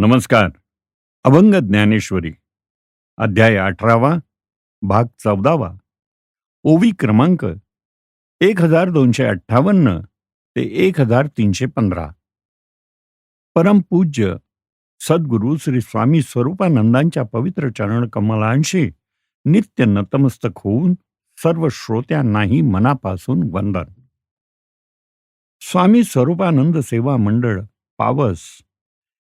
नमस्कार. अभंग ज्ञानेश्वरी अध्याय अठरावा भाग चौदावा. ओवी क्रमांक एक हजार दोनशे अठ्ठावन्न ते एक हजार तीनशे पंधरा. परमपूज्य सद्गुरू श्री स्वामी स्वरूपानंदांच्या पवित्र चरण कमलांशी नित्य नतमस्तक होऊन सर्व श्रोत्यांनाही मनापासून वंदन. स्वामी स्वरूपानंद सेवा मंडळ पावस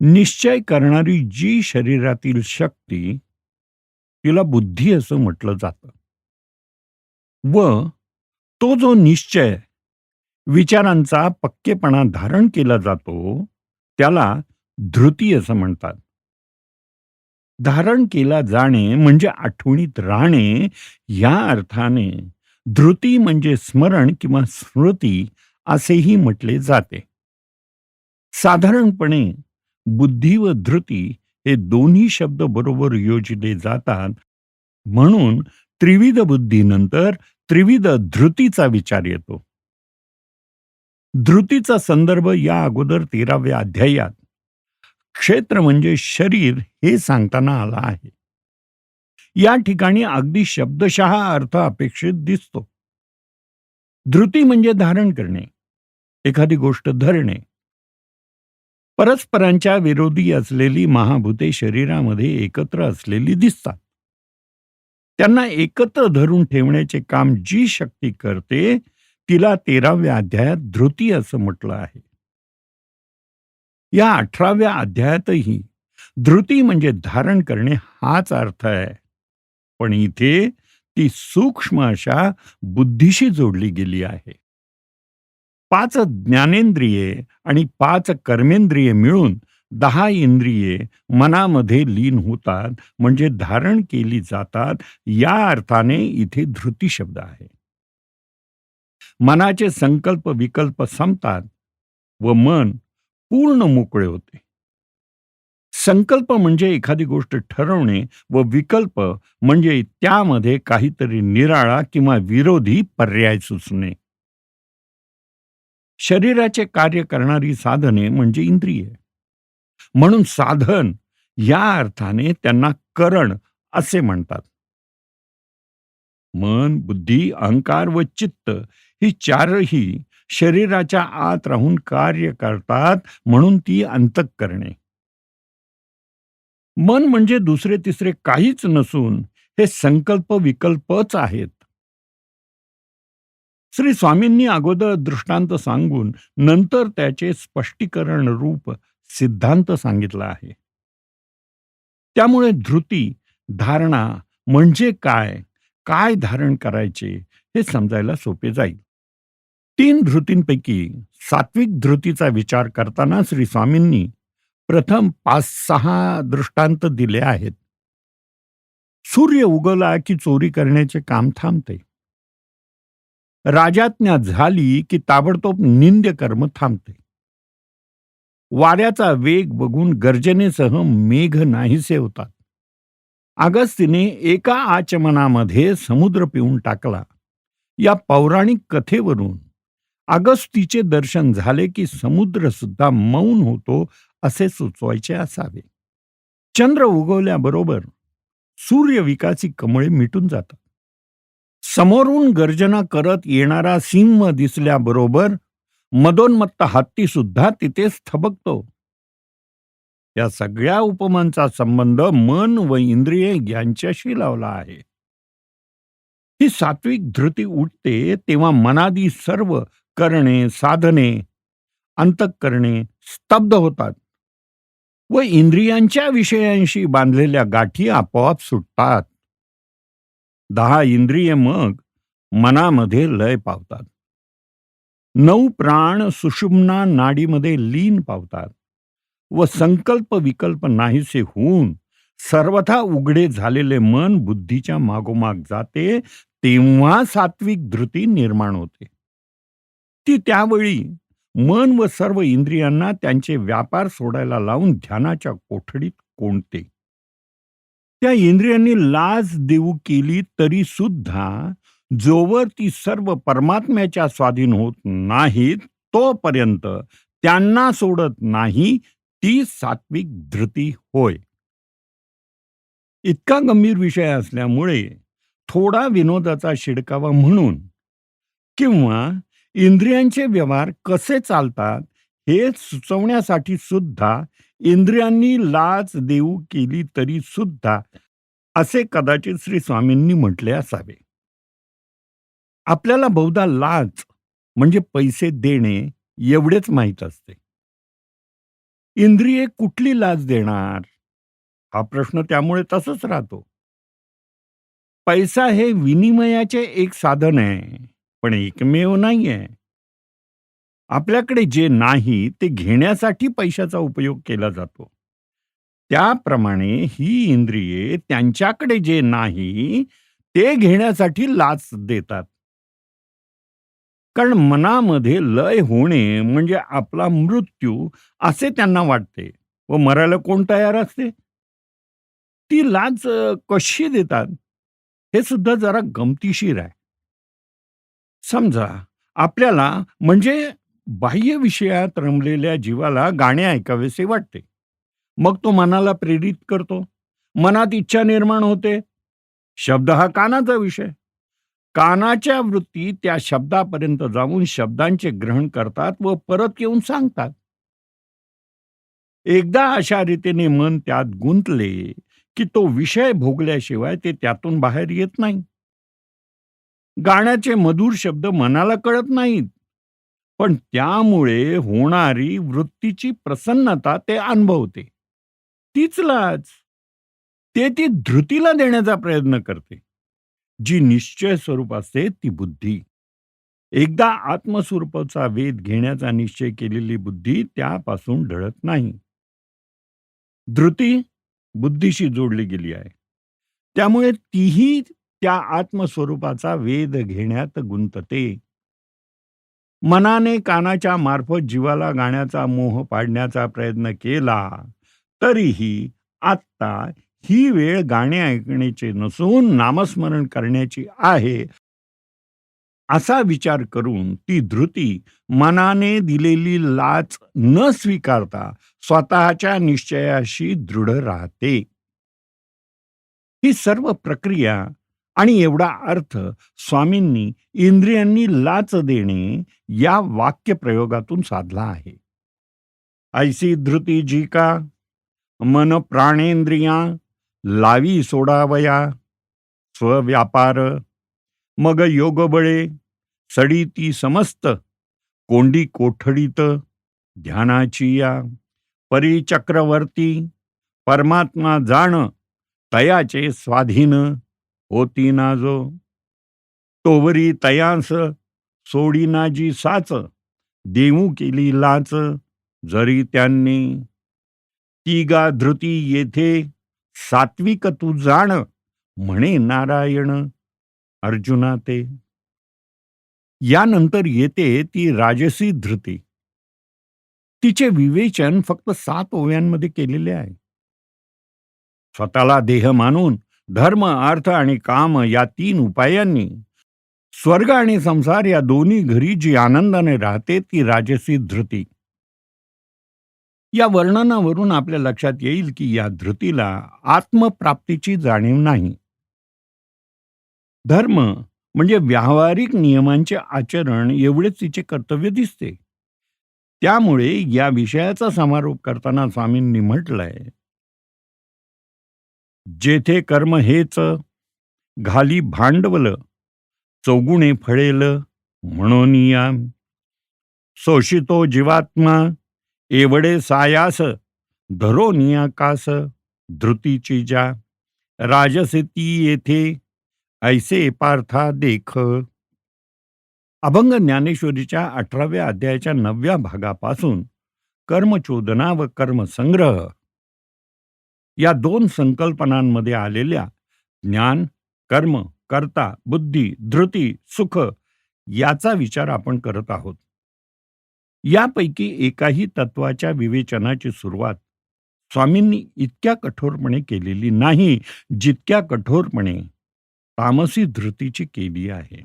निश्चय करणारी जी शरीरातील शक्ती तिला बुद्धी असं म्हटलं जातं. व तो जो निश्चय विचारांचा पक्केपणा धारण केला जातो त्याला धृती असं म्हणतात. धारण केला जाणे म्हणजे आठवणीत राहणे या अर्थाने धृती म्हणजे स्मरण किंवा स्मृती असेही म्हटले जाते. साधारणपणे बुद्धी व धृती हे दोन्ही शब्द बरोबर योजले जातात. म्हणून त्रिविध बुद्धीनंतर त्रिविध धृतीचा विचार येतो. धृतीचा संदर्भ या अगोदर तेराव्या अध्यायात. क्षेत्र म्हणजे शरीर हे सांगताना आला आहे. या ठिकाणी अगदी शब्दशः अर्थ अपेक्षित दिसतो. धृती म्हणजे धारण करणे. एखादी गोष्ट धरणे. परस्परांच्या विरोधी असलेली महाभूते शरीरामध्ये एकत्र असलेली दिसतात. त्यांना एकत्र धरून ठेवण्याचे काम जी शक्ती करते तिला तेराव्या अध्यायात धृती असं म्हटलं आहे. या अठराव्या अध्यायातही धृती म्हणजे धारण करणे हाच अर्थ आहे. पण इथे ती सूक्ष्म अशा बुद्धीशी जोडली गेली आहे. पाच ज्ञानेंद्रिये आणि पाच कर्मेंद्रिये मिळून दहा इंद्रिये मनामध्ये लीन होतात म्हणजे धारण केली जातात या अर्थाने इथे धृती शब्द आहे. मनाचे संकल्प विकल्प संपतात व मन पूर्ण मोकळे होते. संकल्प म्हणजे एखादी गोष्ट ठरवणे व विकल्प म्हणजे त्यामध्ये काहीतरी निराळा किंवा विरोधी पर्याय सुचणे. शरीराचे कार्य करणारी साधने म्हणजे इंद्रिये. म्हणून साधन या अर्थाने त्यांना करण असे म्हणतात. मन बुद्धी अहंकार व चित्त ही चारही शरीराच्या आत राहून कार्य करतात म्हणून ती अंतक करणे मन म्हणजे दुसरे तिसरे काहीच नसून हे संकल्प विकल्पच आहेत. श्री स्वामींनी अगोदर दृष्टांत सांगून नंतर त्याचे स्पष्टीकरण रूप सिद्धांत सांगितला आहे. त्यामुळे धृती धारणा म्हणजे काय? काय धारण करायचे? हे समजायला सोपे जाईल. तीन धृतींपैकी सात्विक धृतीचा विचार करताना श्री स्वामींनी प्रथम पाच सहा दृष्टांत दिले आहेत. सूर्य उगवला की चोरी करण्याचे काम थांबते. राजाज्ञा झाली की ताबडतोब निंद्य कर्म थांबते. वाऱ्याचा वेग बघून गर्जनेसह मेघ नाहीसे होतात. अगस्तीने एका आचमनामध्ये समुद्र पिऊन टाकला. या पौराणिक कथेवरून अगस्तीचे दर्शन झाले की समुद्र सुद्धा मौन होतो असे सुचवायचे असावे. चंद्र उगवल्याबरोबर सूर्यविकासी कमळे मिटून जातात. समोरून गर्जना करत येणारा सिंह दिसल्याबरोबर मदोन्मत्त हत्ती सुद्धा तिथेच थबकतो. या सगळ्या उपमांचा संबंध मन व इंद्रिये यांच्याशी लावला आहे. ही सात्विक धृती उठते तेव्हा मनादी सर्व करणे साधने अंतक करणे स्तब्ध होतात व इंद्रियांच्या विषयांशी बांधलेल्या गाठी आपोआप सुटतात. दहा इंद्रिय मग मनामध्ये लय पावतात. नऊ प्राण सुषुम्ना नाडीमध्ये लीन पावतात व संकल्प विकल्प नाहीसे होऊन सर्वथा उघडे झालेले मन बुद्धीच्या मागोमाग जाते तेव्हा सात्विक धृती निर्माण होते. ती त्यावेळी मन व सर्व इंद्रियांना त्यांचे व्यापार सोडायला लावून ध्यानाच्या कोठडीत कोणते? त्या इंद्रियांनी लाज देऊ केली तरी सुद्धा जोवर ती सर्व परमात्म्याच्या स्वाधीन होत नाहीत तोपर्यंत त्यांना सोडत नाही ती सात्विक धृती होय. इतका गंभीर विषय असल्यामुळे थोडा विनोदाचा शिडकावा म्हणून किंवा इंद्रियांचे व्यवहार कसे चालतात हे सुचवण्यासाठी सुद्धा इंद्रियांनी लाच देऊ केली तरी सुद्धा असे कदाचित श्री स्वामींनी म्हटले असावे. आपल्याला बहुधा लाच म्हणजे पैसे देणे एवढेच माहीत असते. इंद्रिये कुठली लाच देणार? हा प्रश्न त्यामुळे तसंच राहतो. पैसा हे विनिमयाचे एक साधन आहे पण एकमेव नाही आहे आपल्याकडे जे नाही ते घेण्यासाठी पैशाचा उपयोग केला जातो. त्याप्रमाणे ही इंद्रिये त्यांच्याकडे जे नाही ते घेण्यासाठी लाच देतात. कारण मनामध्ये लय होणे म्हणजे आपला मृत्यू असे त्यांना वाटते व मरायला कोण तयार असते? ती लाच अ, कशी देतात? हे सुद्धा जरा गमतीशीर आहे. समजा आपल्याला म्हणजे बाह्य विषयात रमलेल्या जीवाला गाणे ऐकावेसे वाटते. मग तो मनाला प्रेरित करतो. मनात इच्छा निर्माण होते. शब्द हा कानाचा विषय. कानाच्या वृत्ती त्या शब्दापर्यंत जाऊन शब्दांचे ग्रहण करतात व परत येऊन सांगतात. एकदा अशा रीतीने मन त्यात गुंतले की तो विषय भोगल्याशिवाय ते त्यातून बाहेर येत नाही. गाण्याचे मधुर शब्द मनाला कळत नाहीत. पण त्यामुळे होणारी वृत्तीची प्रसन्नता ते अनुभवते. तीच लाज ते ती धृतीला देण्याचा प्रयत्न करते. जी निश्चय स्वरूप असते ती बुद्धी. एकदा आत्मस्वरूपाचा वेध घेण्याचा निश्चय केलेली बुद्धी त्यापासून ढळत नाही. धृती बुद्धीशी जोडली गेली आहे. त्यामुळे तीही त्या आत्मस्वरूपाचा वेध घेण्यात गुंतते. मनाने कानाच्या मार्फत जीवाला गाण्याचा मोह पाडण्याचा प्रयत्न केला तरीही आत्ता ही वेळ गाणे ऐकण्याची नसून नामस्मरण करण्याची आहे. असा विचार करून ती धृती मनाने दिलेली लाच न स्वीकारता स्वतःच्या निश्चयाशी दृढ राहते. ही सर्व प्रक्रिया आणि एवढा अर्थ स्वामींनी इंद्रियांनी लाच देणे या वाक्यप्रयोगातून साधला आहे. ऐसी धृती जी का मन प्राणेंद्रिया लावी सोडावया स्वव्यापार मग योगबळे सडी ती समस्त कोंडी कोठडीत ध्यानाची या परिचक्रवर्ती परमात्मा जाण तयाचे स्वाधीन होती ना जो तोवरी तयांस सोडीनाजी साच देऊ केली लाच जरी त्यांनी. तिगा धृती येथे सात्विक तू जाण म्हणे नारायण अर्जुना ते. यानंतर येते ती राजसी धृती. तिचे विवेचन फक्त सात ओव्यांमध्ये केलेले आहे. स्वतःला देह मानून धर्म अर्थ आणि काम या तीन उपायांनी स्वर्ग आणि संसार या दोन्ही घरी जी आनंदाने राहते ती राजसी धृती. या वर्णनावरून आपल्या लक्षात येईल की या धृतीला आत्मप्राप्तीची जाणीव नाही. धर्म म्हणजे व्यावहारिक नियमांचे आचरण एवढेच तिचे कर्तव्य दिसते. त्यामुळे या विषयाचा समारोप करताना स्वामींनी म्हटलंय जेथे कर्म हेच घाली भांडवल चौगुणे फळेल म्हणून या. शोषितो जीवात्मा एवढे सायास धरो नियाकास धृतीची ज्या राजसिती येथे ऐसे पार्था देख. अभंग ज्ञानेश्वरीच्या अठराव्या अध्यायाच्या नवव्या भागापासून कर्मचोदना व कर्मसंग्रह या दोन संकल्पनांमध्ये आलेल्या ज्ञान कर्म कर्ता बुद्धी धृती सुख याचा विचार आपण करत आहोत. यापैकी एकाही तत्वाच्या विवेचनाची सुरुवात स्वामींनी इतक्या कठोरपणे केलेली नाही जितक्या कठोरपणे तामसी धृतीची केली आहे.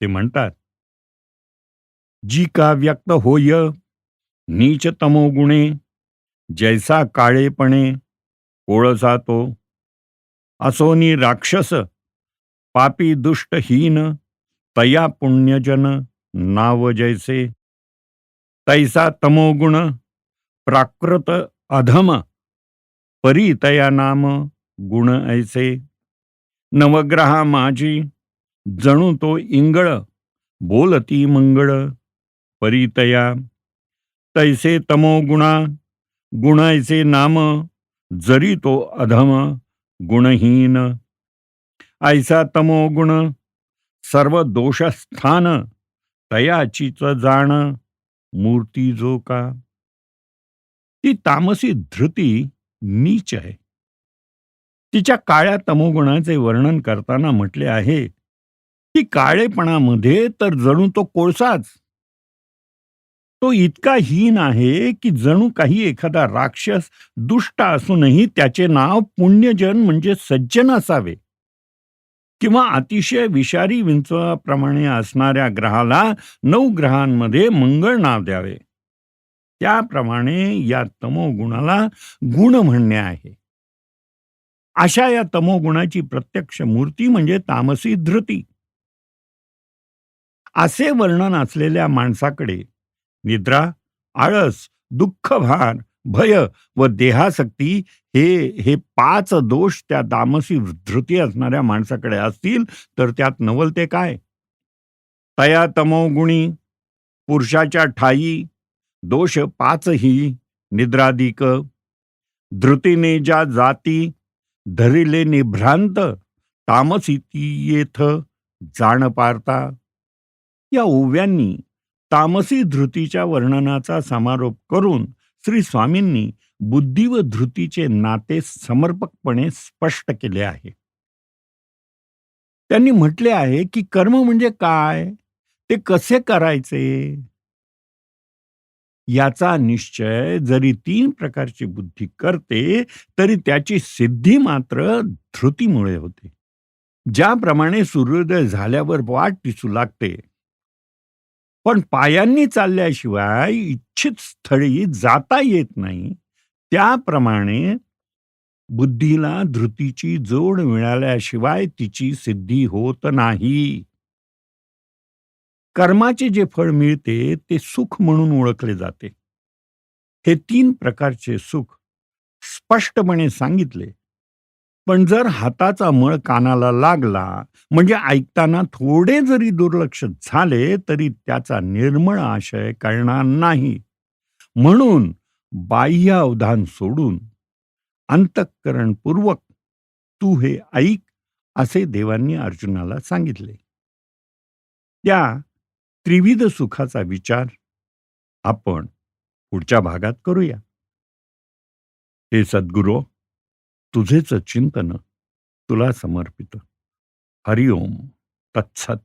ते म्हणतात जी का व्यक्त होय नीच तमोगुणे जैसा काळेपणे कोळसा तो असोनी राक्षस पापी दुष्टहीन तया पुण्यजन नाव जैसे. तैसा तमोगुण प्राकृत अधम परितया नाम गुण ऐसे. नवग्रहा माझी जणू तो इंगळ बोलती मंगळ परितया. तैसे तमोगुणा गुणायचे नाम जरी तो अधम गुणहीन ऐसा तमोगुण सर्व दोषस्थान तयाचीच जाण मूर्ती जो का? ती तामसी धृती नीच आहे. तिच्या काळ्या तमोगुणाचे वर्णन करताना म्हटले आहे की काळेपणामध्ये तर जणू तो कोळसाच तो इतका हीन आहे की जणू काही एखादा राक्षस दुष्ट असूनही त्याचे नाव पुण्यजन म्हणजे सज्जन असावे. किंवा अतिशय विषारी विंचवाप्रमाणे असणाऱ्या ग्रहाला नऊ ग्रहांमध्ये मंगळ नाव द्यावे. त्याप्रमाणे या तमोगुणाला गुण म्हणणे आहे. अशा या तमोगुणाची प्रत्यक्ष मूर्ती म्हणजे तामसी धृती. असे वर्णन असलेल्या माणसाकडे निद्रा आळस दुःखभान भय व देहासक्ती हे हे पाच दोष त्या तामसी धृती असणाऱ्या माणसाकडे असतील तर त्यात नवलते काय? तया तमोगुणी पुरुषाच्या ठाई दोष पाचही निद्रादिक धृतीने ज्या जाती धरिले निभ्रांत तामसी ती येथ जाण पारता. या ओव्यांनी तामसी धृतीच्या वर्णनाचा समारोप करून श्री स्वामींनी बुद्धी व धृतीचे नाते समर्पकपणे स्पष्ट केले आहे. त्यांनी म्हटले आहे की कर्म म्हणजे काय? ते कसे करायचे? याचा निश्चय जरी तीन प्रकारची बुद्धी करते तरी त्याची सिद्धी मात्र धृतीमुळे होते. ज्याप्रमाणे सूर्योदय झाल्यावर वाट दिसू लागते पण पायांनी चालल्याशिवाय इच्छित स्थळी जाता येत नाही. त्याप्रमाणे बुद्धीला धृतीची जोड मिळाल्याशिवाय तिची सिद्धी होत नाही. कर्माचे जे फळ मिळते ते सुख म्हणून ओळखले जाते. हे तीन प्रकारचे सुख स्पष्टपणे सांगितले पण जर हाताचा मळ कानाला लागला म्हणजे ऐकताना थोडे जरी दुर्लक्ष झाले तरी त्याचा निर्मळ आशय कळणार नाही. म्हणून बाह्य अवधान सोडून अंतःकरणपूर्वक तू हे ऐक असे देवांनी अर्जुनाला सांगितले. त्या त्रिविध सुखाचा विचार आपण पुढच्या भागात करूया. हे सद्गुरो तुझेच चिंतन तुला समर्पित. हरिओम तत्सत.